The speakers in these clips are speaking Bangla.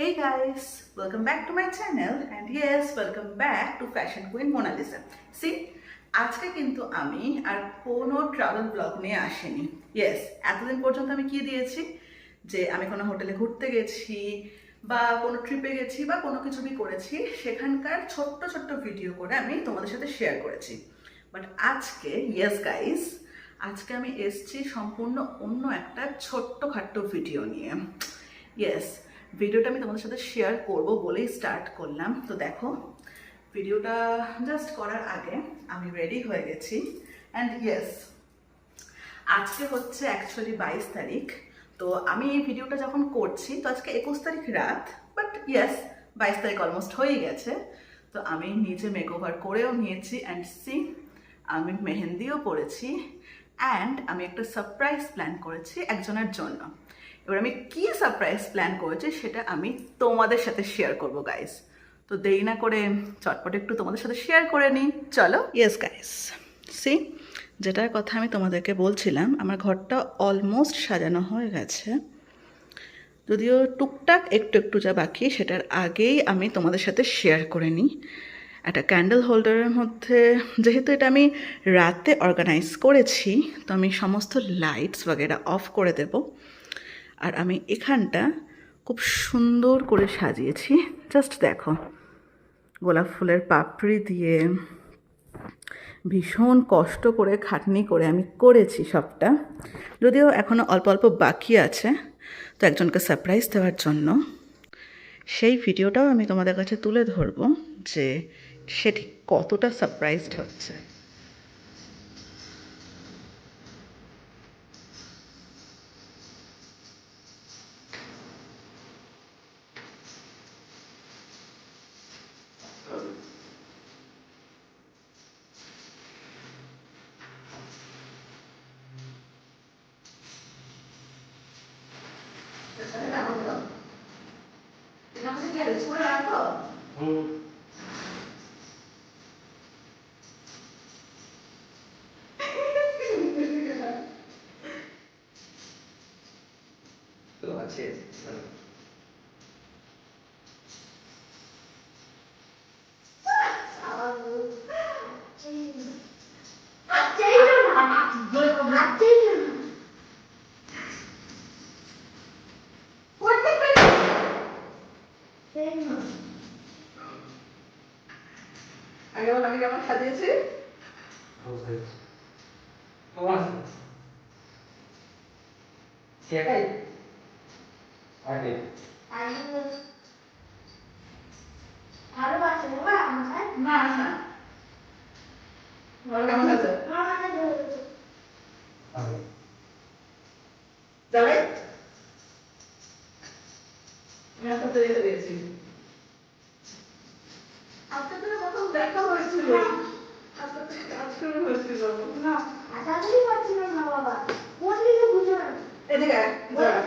Hey guys, welcome back to my channel and yes, welcome back to Fashion Queen Mona Lisa. See, আজকে কিন্তু আমি আর কোনো ট্রাভেল ব্লগ নিয়ে আসিনি। ইয়েস এতদিন পর্যন্ত আমি কি দিয়েছি? যে আমি কোনো হোটেলে ঘুরতে গেছি বা কোনো ট্রিপে গেছি বা কোনো কিছু বি করেছি সেখানকার ছোট্ট ছোট্ট ভিডিও করে আমি তোমাদের সাথে শেয়ার করেছি। বাট আজকে ইয়েস গাইস আজকে আমি এসছি সম্পূর্ণ অন্য একটা ছোট্ট খাট্ট ভিডিও নিয়ে। ইয়েস ভিডিওটা আমি তোমাদের সাথে শেয়ার করব বলেই স্টার্ট করলাম। তো দেখো, ভিডিওটা জাস্ট করার আগে আমি রেডি হয়ে গেছি। অ্যান্ড ইয়েস আজকে হচ্ছে অ্যাকচুয়ালি বাইশ তারিখ। তো আমি এই ভিডিওটা যখন করছি, তো আজকে একুশ তারিখ রাত বাট ইয়েস বাইশ তারিখ অলমোস্ট হয়ে গেছে। তো আমি নিজে মেকওভার করেও নিয়েছি অ্যান্ড সি আমি মেহেন্দিও পরেছি। অ্যান্ড আমি একটা সারপ্রাইজ প্ল্যান করেছি একজনের জন্য। এবার আমি কি সারপ্রাইজ প্ল্যান করেছি সেটা আমি তোমাদের সাথে শেয়ার করব গাইস তো দেরি না করে চটপট একটু তোমাদের সাথে শেয়ার করে নিই। চলো। ইয়েস গাইস সি যেটার কথা আমি তোমাদেরকে বলছিলাম, আমার ঘরটা অলমোস্ট সাজানো হয়ে গেছে। যদিও টুকটাক একটু একটু যা বাকি, সেটার আগেই আমি তোমাদের সাথে শেয়ার করে নিই। একটা ক্যান্ডেল হোল্ডারের মধ্যে, যেহেতু এটা আমি রাতে অর্গানাইজ করেছি, তো আমি সমস্ত লাইটস বাগেরা অফ করে দেব। আর আমি এখানটা খুব সুন্দর করে সাজিয়েছি। জাস্ট দেখো, গোলাপ ফুলের পাপড়ি দিয়ে ভীষণ কষ্ট করে, খাটনি করে আমি করেছি সবটা। যদিও এখনও অল্প অল্প বাকি আছে, তো একজনকে সারপ্রাইজ দেওয়ার জন্য। সেই ভিডিওটাও আমি তোমাদের কাছে তুলে ধরবো যে সেটি কতটা সারপ্রাইজড হচ্ছে। 得出来个。嗯。Aceita, mano. Aceita. আগে বল আমি কেমন সাজিয়েছি? একাই? আগে। না না বল কেমন আছে যাবে আমি আপনার তৈরি তো প্রথম দেখা হয়েছিল। আজকে তো আজকে হয়েছিল। না। এদিকে আয়, দাঁড়া।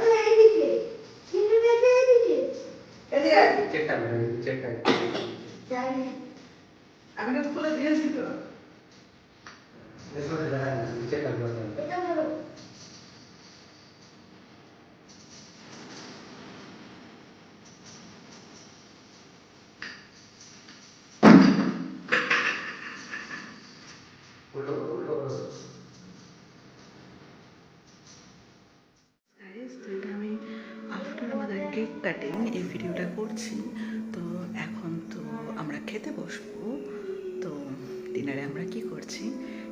এদিকে আয়। চেকটা মেরে চেকটা আমি তো খুলে দিয়েছি তো। এসো দাঁড়া চেকটা করে উল্টো উল্টো গাইস তো এটা আমি আফটার আমাদের কেক কাটিং এই ভিডিওটা করছি, তো এখন তো আমরা খেতে বসবো। তো ডিনারে আমরা কি করছি,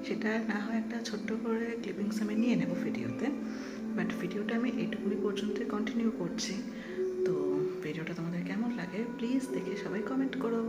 সেটা না হয় একটা ছোট্ট করে ক্লিপিংস আমি নিয়ে নেব ভিডিওতে বাট ভিডিওটা আমি এইটুকুনি পর্যন্ত কন্টিনিউ করছি। তো ভিডিওটা তোমাদের কেমন লাগে প্লিজ দেখে সবাই কমেন্ট করো।